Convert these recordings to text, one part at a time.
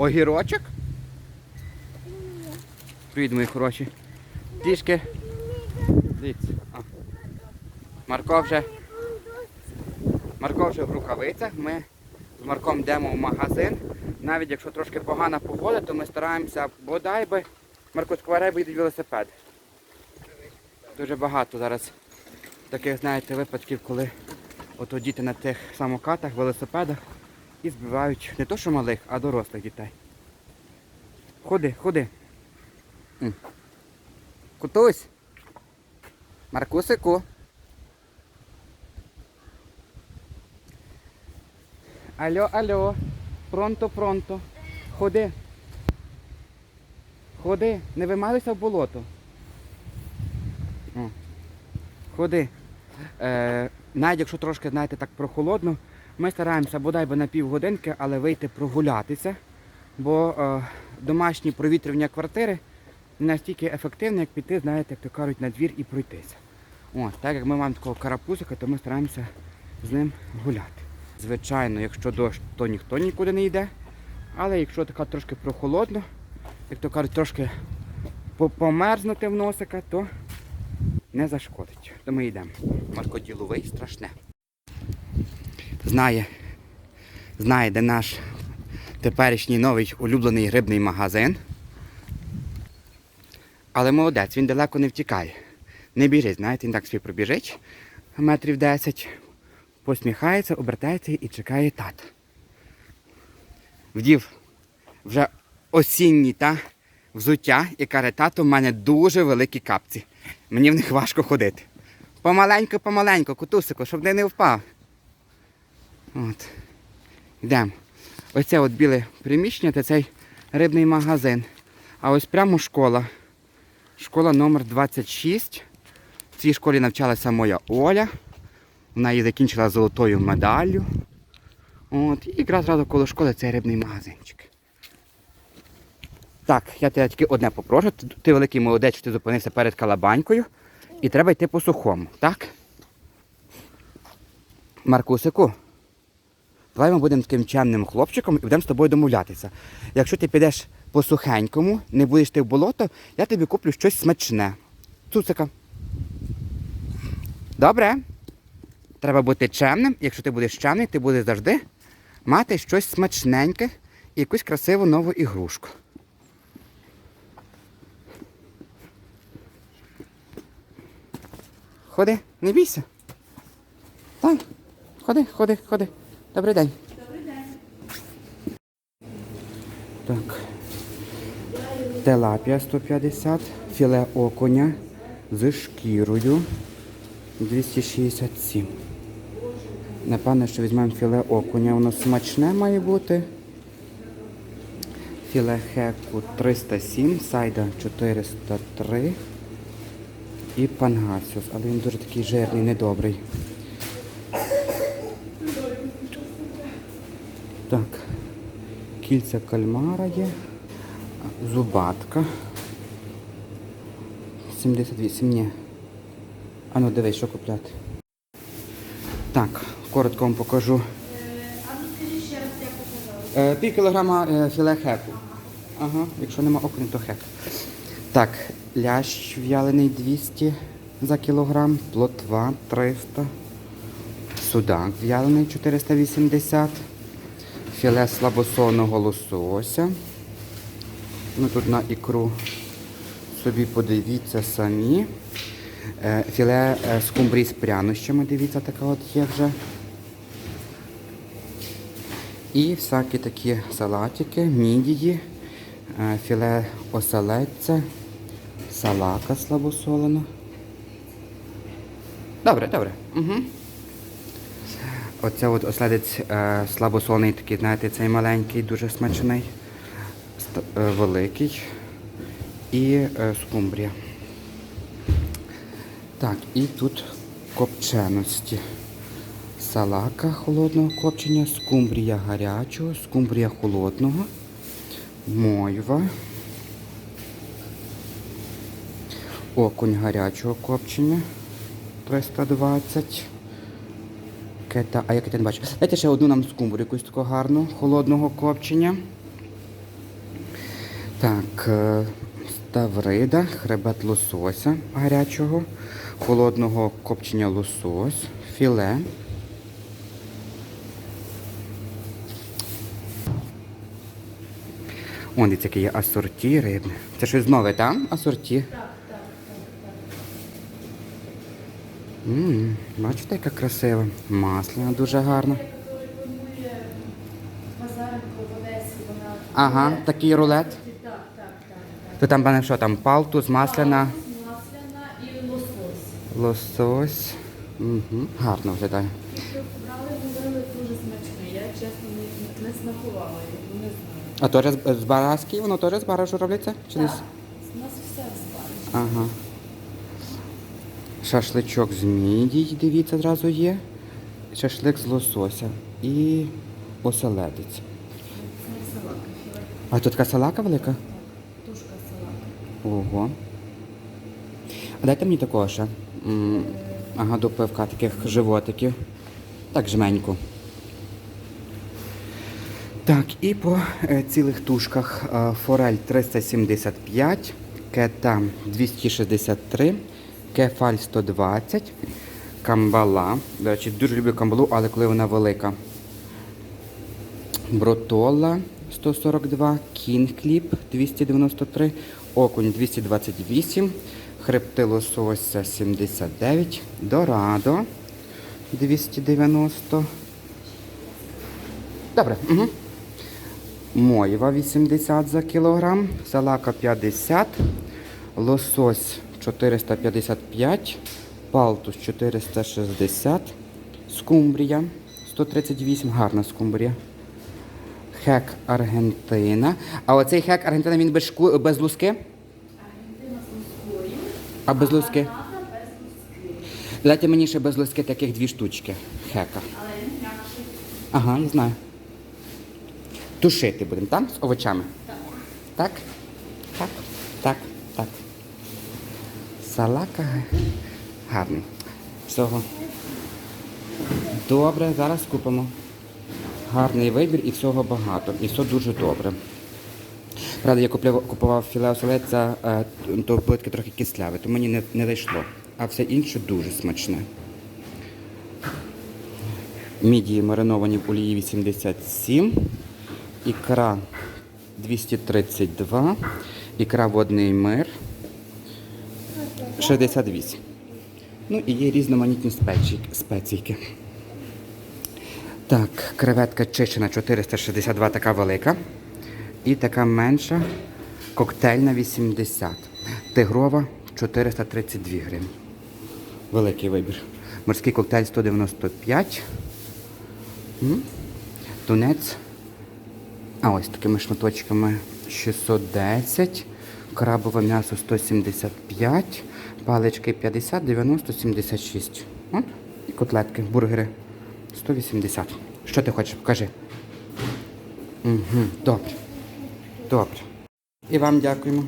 Огірочок? Привіт, мої хороші. Трішки. Дивіться. А. Марко вже. Марко вже в рукавицях. Ми з Марком йдемо в магазин. Навіть якщо трошки погана погода, то ми стараємося бодай би Марко скварей вийде велосипед. Дуже багато зараз таких, знаєте, випадків, коли ото діти на тих самокатах, велосипедах і збивають не то що малих, а дорослих дітей. Ходи, ходи. Кутусь. Маркусику. Алло, алло. Пронто, пронто. Ходи. Ходи, не вималися в болото. О. Ходи. Е, навіть якщо трошки, знаєте, так прохолодно, ми стараємося бодай би на півгодинки, але вийти прогулятися, бо е, домашні провітрювання квартири не настільки ефективне, як піти, знаєте, як то кажуть, на двір і пройтися. О, так як ми маємо такого карапузика, то ми стараємося з ним гуляти. Звичайно, якщо дощ, то ніхто нікуди не йде. Але якщо така трошки прохолодно, як то кажуть, трошки померзнути в носика, то не зашкодить. То ми йдемо. Марко діловий страшне. Знає, знає, де наш теперішній новий улюблений рибний магазин. Але молодець, він далеко не втікає. Не біжить, знаєте, він так собі пробіжить метрів 10, посміхається, обертається і чекає тата. Вдів вже осінній та взуття і каже, тато, в мене дуже великі капці. Мені в них важко ходити. Помаленько, помаленько, кутусику, щоб не впав. От. Йдемо. Оце от біле приміщення, це цей рибний магазин. А ось прямо школа. Школа номер 26. В цій школі навчалася моя Оля. Вона її закінчила золотою медаллю. От, і якраз разу коло школи цей рибний магазинчик. Так, я тебе тільки одне попрошу. Ти, ти великий молодець, що ти зупинився перед калабанькою. І треба йти по сухому, так? Маркусику, давай ми будемо таким чемним хлопчиком і будемо з тобою домовлятися. Якщо ти підеш по сухенькому, не будеш йти в болото, я тобі куплю щось смачне. Цуцика. Добре? Треба бути чемним. Якщо ти будеш чемний, ти будеш завжди мати щось смачненьке і якусь красиву нову ігрушку. Ходи, не бійся. Так, ходи, ходи, ходи. Добрий день. Добрий день. Так. Телапія 150, філе окуня з шкірою 267. Напевно, що візьмемо філе окуня. Воно смачне має бути. Філе хеку 307, сайда 403 і пангасіус, але він дуже такий жирний, недобрий. Так, кільця кальмара є, зубатка. 78, ні. А ну дивись, що купляти. Так, коротко вам покажу. Е, пів кілограма е, філе хеку. Ага, якщо нема окунь, то хек. Так, лящ в'ялений 200 за кілограм, плотва 300, судак в'ялений 480, філе слабосонного лосося. Ну тут на ікру собі подивіться самі. Е, Філе е, скумбрій з прянощами, дивіться, така от є вже. І всякі такі салатики, мідії, е, філе оселедця, салака слабосолена. Добре, добре. Угу. Оце от оселедець е, слабосолений такий, знаєте, цей маленький, дуже смачний, е, великий. І е, скумбрія. Так, і тут копченості. Салака холодного копчення, скумбрія гарячого, скумбрія холодного, мойва, окунь гарячого копчення 320. Кета, а як я не бачу? Дайте ще одну нам скумбрію, якусь таку гарну, холодного копчення. Так, е, ставрида, хребет лосося гарячого, холодного копчення лосось, філе. О, дивіться, яке є асорті рибне. Це щось нове, так? Асорті. Так, так, М, Бачите, яка красива. Масляна дуже гарна. так, так. Ага, такий рулет. Так, так, так, так. То там пане що там? Палтус, масляна, Масляна і лосось. лосось. Угу. Гарно виглядає. Брали, говорили дуже смачний. Я чесно не, не смакувала не знаю. А теж з- з бараски, воно теж з баражу? Чи десь? У нас все спалить. Ага. Шашличок з мідій, дивіться, зразу є. Шашлик з лосося і оселедець. А тут така салака велика? тушка салака. Ого. А дайте мені такого ще. Ага, до пивка таких животиків. Так, жменьку. Так, і по е, цілих тушках е, форель 375, кета 263, кефаль 120, камбала. До речі, дуже люблю камбалу, але коли вона велика. Бротола 142, кінг-кліп 293, окунь 228, хребти лосося 79, дорадо 290. Добре. Угу. Мойва 80 за кілограм, салака 50, лосось 455, палтус 460, скумбрія 138, гарна скумбрія. Хек Аргентина. А оцей хек Аргентина він без, шку... без луски? Аргентина з лускою, А без луски? Дайте мені ще без луски таких дві штучки. Хека. Але він м'якший. Ага, я знаю. Тушити будемо, так? З овочами. Так? Так? Так, так. Салака гарний. Всього. Добре, зараз купимо. Гарний вибір і всього багато. І все дуже добре. Правда, я купляв, купував філе оселедця, е, то плитки трохи кисляве, то мені не, не зайшло. А все інше дуже смачне. Мідії мариновані в олії 87, ікра 232, ікра водний мир 68. Ну і є різноманітні спеційки. Так, креветка чищена 462, така велика. І така менша, коктейльна 80. Тигрова 432 гривні. Великий вибір. Морський коктейль 195. Тунець. А ось такими шматочками 610. Крабове м'ясо 175. Палички 50, 90, 76. От. І котлетки, бургери 180. Що ти хочеш? Покажи. Угу, добре. Добре. І вам дякуємо.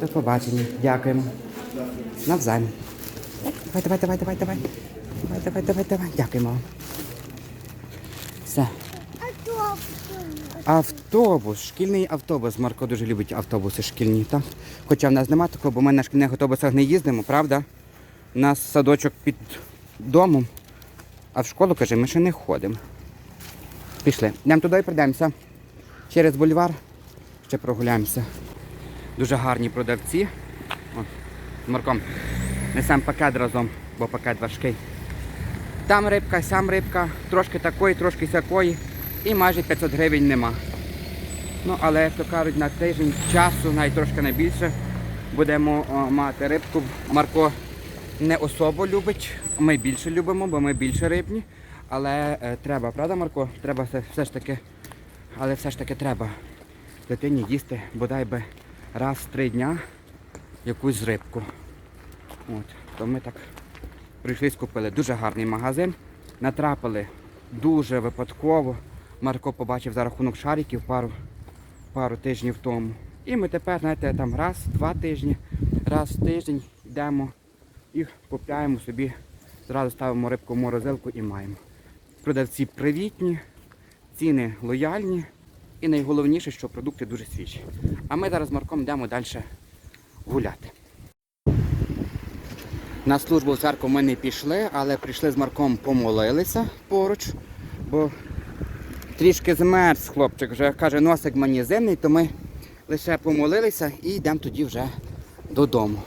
До побачення. Дякуємо. Навзаєм. Давай, давай, давай, давай, давай. Давай, давай, давай, давай. Дякуємо вам. Все. Автобус, шкільний автобус. Марко дуже любить автобуси шкільні, так? Хоча в нас немає такого, бо ми на шкільних автобусах не їздимо, правда? У нас садочок під домом, а в школу, каже, ми ще не ходимо. Пішли. Йдемо туди і прийдемося. Через бульвар ще прогуляємося. Дуже гарні продавці. О, з Марком. Несемо пакет разом, бо пакет важкий. Там рибка, сям рибка, трошки такої, трошки сякої. І майже 500 гривень нема. Ну, але, як то кажуть, на тиждень часу, навіть трошки не більше, будемо о, мати рибку. Марко не особо любить, ми більше любимо, бо ми більше рибні. Але е, треба, правда, Марко? Треба все, все ж таки, але все ж таки треба дитині їсти бодай би раз в три дня якусь рибку. От, то ми так прийшли, скупили. Дуже гарний магазин. Натрапили дуже випадково. Марко побачив за рахунок шариків пару, пару тижнів тому. І ми тепер, знаєте, там раз, два тижні, раз в тиждень йдемо і купляємо собі, зразу ставимо рибку в морозилку і маємо. Продавці привітні, ціни лояльні, І найголовніше, що продукти дуже свіжі. А ми зараз з Марком йдемо далі гуляти. На службу в церкву ми не пішли, але прийшли з Марком помолилися поруч, бо трішки змерз хлопчик вже каже, носик мені зимний, то ми лише помолилися і йдемо тоді вже додому.